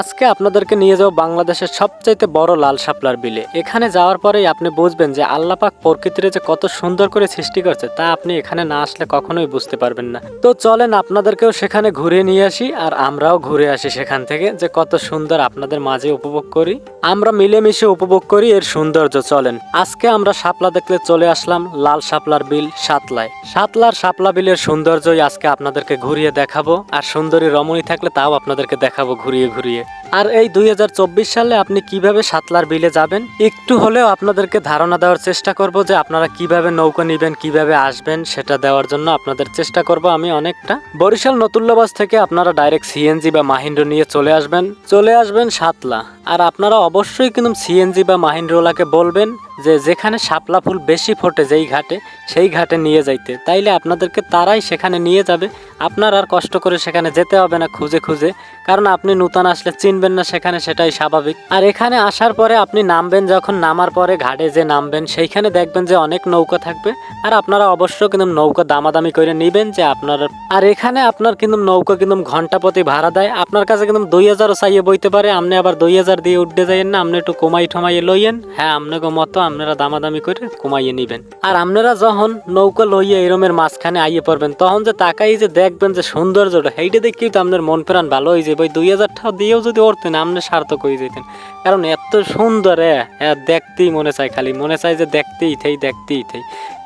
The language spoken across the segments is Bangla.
আজকে আপনাদেরকে নিয়ে যাব বাংলাদেশের সবচাইতে বড় লাল শাপলার বিলে। এখানে যাওয়ার পরেই আপনি বুঝবেন যে আল্লাপাক প্রকৃতির যে কত সুন্দর করে সৃষ্টি করছে, তা আপনি এখানে না আসলে কখনোই বুঝতে পারবেন না। তো চলেন আপনাদেরকেও সেখানে ঘুরে নিয়ে আসি, আর আমরাও ঘুরে আসি সেখান থেকে যে কত সুন্দর আপনাদের মাঝে উপভোগ করি। আমরা মিলেমিশে উপভোগ করি এর সৌন্দর্য, চলেন। আজকে আমরা শাপলা দেখলে চলে আসলাম লাল শাপলার বিল সাতলায়। সাতলার শাপলা বিলের সৌন্দর্যই আজকে আপনাদেরকে ঘুরিয়ে দেখাবো, আর সুন্দরী রমণী থাকলে তাও আপনাদেরকে দেখাবো ঘুরিয়ে ঘুরিয়ে। আর এই দুই হাজার চব্বিশ সালে আপনি কীভাবে সাতলার বিলে যাবেন? একটু হলেও আপনাদেরকে ধারণা দেওয়ার চেষ্টা করব যে আপনারা কীভাবে নৌকা নেবেন, কীভাবে আসবেন, সেটা দেওয়ার জন্য আপনাদের চেষ্টা করব আমি অনেকটা। বরিশাল নতুল্লাবাস থেকে আপনারা ডাইরেক্ট সিএনজি বা মাহিন্দ্র নিয়ে চলে আসবেন। চলে আসবেন সাতলা। আর আপনারা অবশ্যই কিন্তু সিএনজি বা মাহিন্দ্রওয়ালাকে বলবেন যে যেখানে শাপলা ফুল বেশি ফোটে যেই ঘাটে, সেই ঘাটে নিয়ে যাইতে। তাইলে আপনাদেরকে তারাই সেখানে নিয়ে যাবে। আপনার আর কষ্ট করে সেখানে যেতে হবে না খুঁজে খুঁজে। কারণ আপনি নূতন আসলে চিনবেন না সেখানে, সেটাই স্বাভাবিক। আর এখানে আসার পরে আপনি নামবেন, যখন নামার পরে ঘাটে যে নামবেন, সেইখানে দেখবেন যে অনেক নৌকা থাকবে। আর আপনারা অবশ্যই কিন্তু নৌকা দামাদামি করে নেবেন যে আপনার আর এখানে আপনার কিন্তু নৌকা কিন্তু ঘণ্টা প্রতি ভাড়া দেয়। আপনার কাছে কিন্তু দুই হাজারও চাইয়ে বইতে পারে। আপনি আবার দুই হাজার দিয়ে উঠতে যাইয়েন না আপনি একটু কমাই ঠমাইয়ে লইয়েন। হ্যাঁ আপনাকে মতো। আপনারা দামাদামি করে কমাইয়ে নিবেন। আর আপনারা যখন নৌকা লইয়া এরমের মাঝখানে আইয়ে পড়বেন, তখন যে তাকাই যে দেখবেন যে সৌন্দর্যটা, সেইটা দেখেই তো আপনার মন প্রাণ ভালো হয়ে যাবে। ওই দুই হাজার টাকা দিয়েও যদি ওরতেন আপনি সার্থক হয়ে যেতেন। কারণ এত সুন্দর হ্যাঁ দেখতেই মনে চায় খালি, মনে চায় যে দেখতেই থাই দেখতেই থাই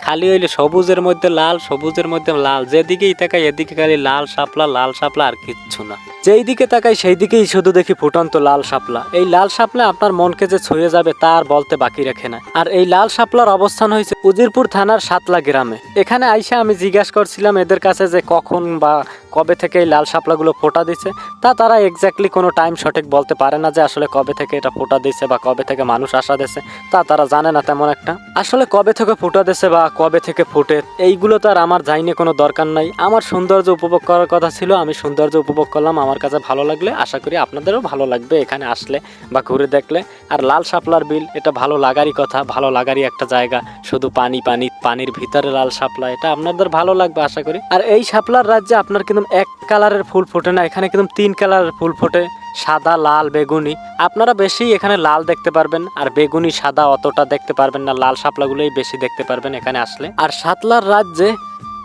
খালি হইলে সবুজের মধ্যে লাল, সবুজের মধ্যে লাল। যেদিকেই তাকাই, এদিকে খালি লাল শাপলা লাল শাপলা আর কিচ্ছু না। যেই দিকে তাকাই সেই দিকেই শুধু দেখি ফুটন্ত লাল শাপলা। এই লাল শাপলা আপনার মনকে যে ছুঁয়ে যাবে, তা আর বলতে বাকি রাখে না। আর এই লাল শাপলার অবস্থান হয়েছে উজিরপুর থানার সাতলা গ্রামে। এখানে আইসা আমি জিজ্ঞাসা করছিলাম এদের কাছে যে কখন বা কবে থেকে এই লাল শাপলাগুলো ফোটা দিছে। তা তারা এক্স্যাক্টলি কোনো টাইম সঠিক বলতে পারে না যে আসলে কবে থেকে এটা ফোটা দিছে বা কবে থেকে মানুষ আসা দিছে। তা তারা জানে না তেমন একটা। আসলে কবে থেকে ফোটা দিছে বা কবে থেকে ফুটে, এইগুলো তো আর আমার যাইনি কোনো দরকার নাই। আমার সৌন্দর্য উপভোগ করার কথা ছিল, আমি সৌন্দর্য উপভোগ করলাম, আমার কাছে ভালো লাগলে, আশা করি আপনাদেরও ভালো লাগবে এখানে আসলে বা ঘুরে দেখলে। আর লাল শাপলার বিল, এটা ভালো লাগারই কথা, ভালো লাগারই একটা জায়গা, শুধু পানি পানি, পানির ভিতরে লাল শাপলা, এটা আপনাদের ভালো লাগবে, আশা করি। আর এই শাপলার রাজ্যে আপনার কিন্তু এক কালারের ফুল ফোটে না, এখানে কিন্তু তিন কালারের ফুল ফোটে। সাদা, লাল, বেগুনি। আপনারা বেশি এখানে লাল দেখতে পারবেন, আর বেগুনি সাদা অতটা দেখতে পারবেন না। লাল শাপলাগুলোই বেশি দেখতে পারবেন এখানে আসলে। আর সাতলার রাজ্যে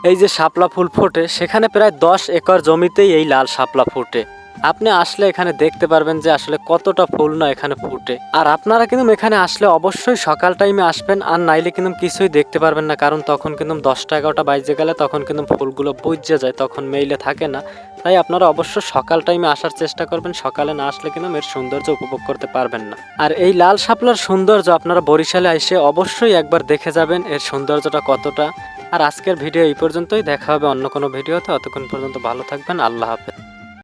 এই যে শাপলা ফুল ফোটে, সেখানে প্রায় দশ একর জমিতেই এই লাল শাপলা ফোটে। আপনি আসলে এখানে দেখতে পারবেন যে আসলে কতটা ফুল না এখানে ফুটে। আর আপনারা কিন্তু এখানে আসলে অবশ্যই সকাল টাইমে আসবেন, আর নাইলে কিন্তু কিছুই দেখতে পারবেন না, কারণ তখন কিন্তু দশটা এগারোটা বাজে গেলে তখন কিন্তু ফুলগুলো বুঝে যায়, তখন মেইলে থাকে না। তাই আপনারা অবশ্য সকাল টাইমে আসার চেষ্টা করবেন, সকালে না আসলে কিন্তু এর সৌন্দর্য উপভোগ করতে পারবেন না। আর এই লাল শাপলার সৌন্দর্য আপনারা বরিশালে এসে অবশ্যই একবার দেখে যাবেন, এর সৌন্দর্যটা কতটা। আর আজকের ভিডিও এই পর্যন্তই, দেখা হবে অন্য কোনো ভিডিওতে, অতক্ষণ পর্যন্ত ভালো থাকবেন, আল্লাহ হাফেজ।